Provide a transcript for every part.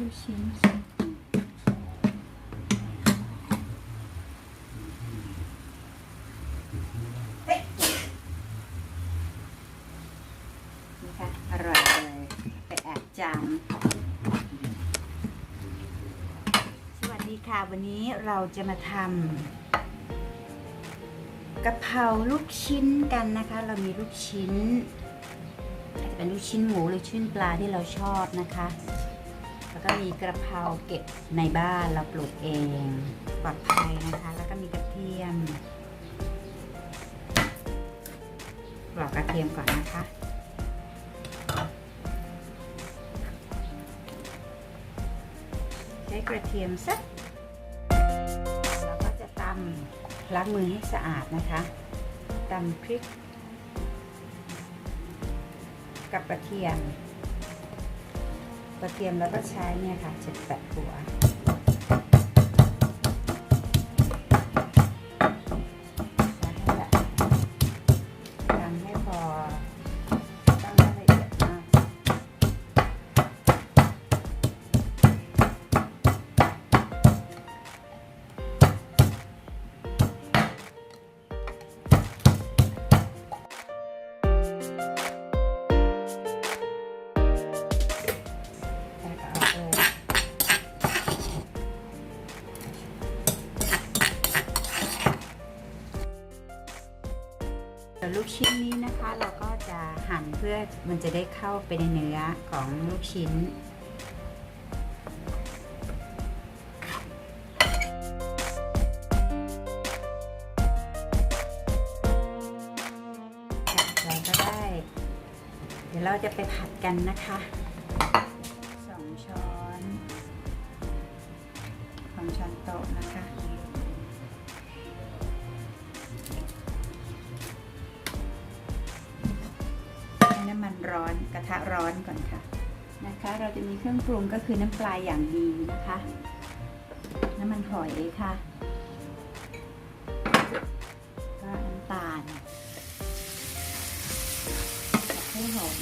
ลูกชิ้นนี่ค่ะ อร่อยเลย ไปแอบจามสวัสดีค่ะ วันนี้เราจะมาทำกะเพราลูกชิ้นกันนะคะ เรามีลูกชิ้น อาจจะเป็นลูกชิ้นหมูหรือชิ้นปลาที่เราชอบนะคะ แล้วก็มีกระเพราเก็บในบ้านเราปลูกเองปลอดภัยนะคะ แล้วก็มีกระเทียมปลอกกระเทียมก่อนนะคะใช้กระเทียมสักเราก็จะตำล้างมือให้สะอาดนะคะตำพริก กับกระเทียม กระเทียมแล้วก็ใช้เนี่ยค่ะเจ็ดแปดหัวแล้ว ลูกชิ้นนี้นะคะ เราก็จะหั่นเพื่อมันจะได้เข้าไปในเนื้อของลูกชิ้นเราก็ได้ เดี๋ยวเราจะไปผัดกันนะคะสองช้อนสองช้อนโต๊ะนะคะ ร้อนกระทะร้อนก่อนค่ะนะคะ เราจะมีเครื่องปรุงก็คือน้ำปลาอย่างดีนะคะ น้ำมันหอยค่ะก็น้ำตาลให้หอม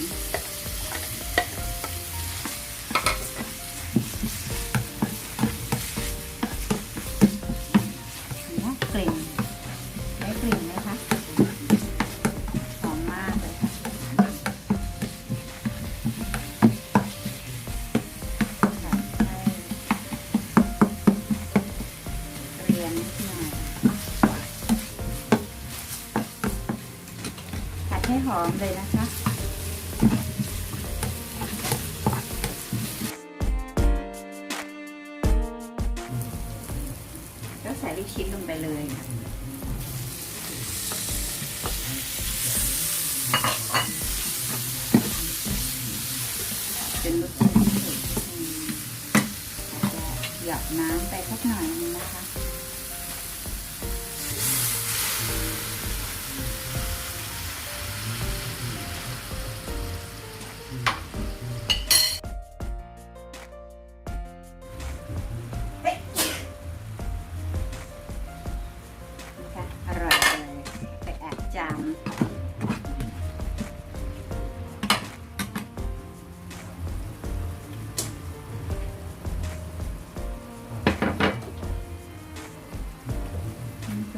อมเลยนะคะก็ใส่ลูกชิ้นลงไปเลยค่ะเป็นลูกชิ้นที่สุดอืมอาจะหยอดน้ำไปสักหน่อยนึงนะคะ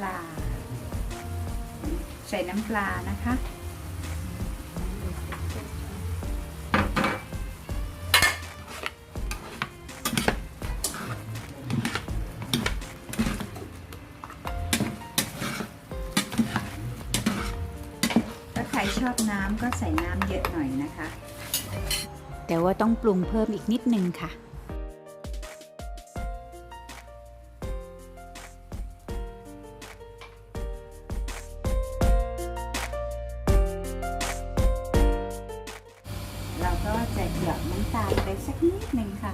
ลา ใส่น้ำปลานะคะ ถ้าใครชอบน้ำก็ใส่น้ำเยอะหน่อยนะคะ แต่ว่าต้องปรุงเพิ่มอีกนิดนึงค่ะำตาลไปสักนิดหนึ่งค่ะ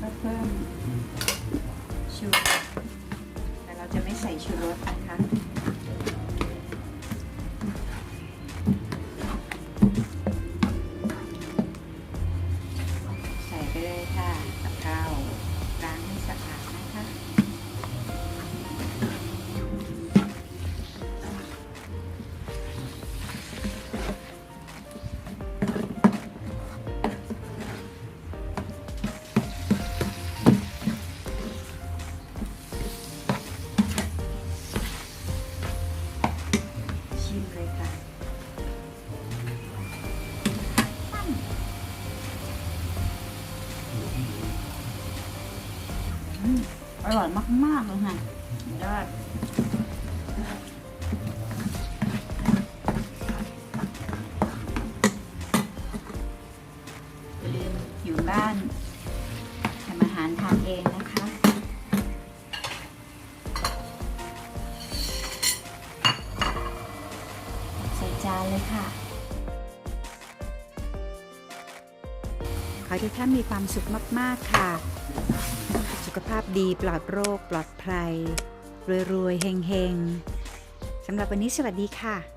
ก็เพิ่มชูรสแต่เราจะไม่ใส่ชูรสนะคะ อร่อยมาก ๆ เลยค่ะยอดอย่าลืมอยู่บ้านทำอาหารทานเองนะคะ ใส่จานเลยค่ะขอให้ทุกท่านมีความสุขมาก ๆ ค่ะ ขภาพดีปลอดโรค ปลอดภัยรวยๆเฮงๆสำหรับวันนี้สวัสดีค่ะ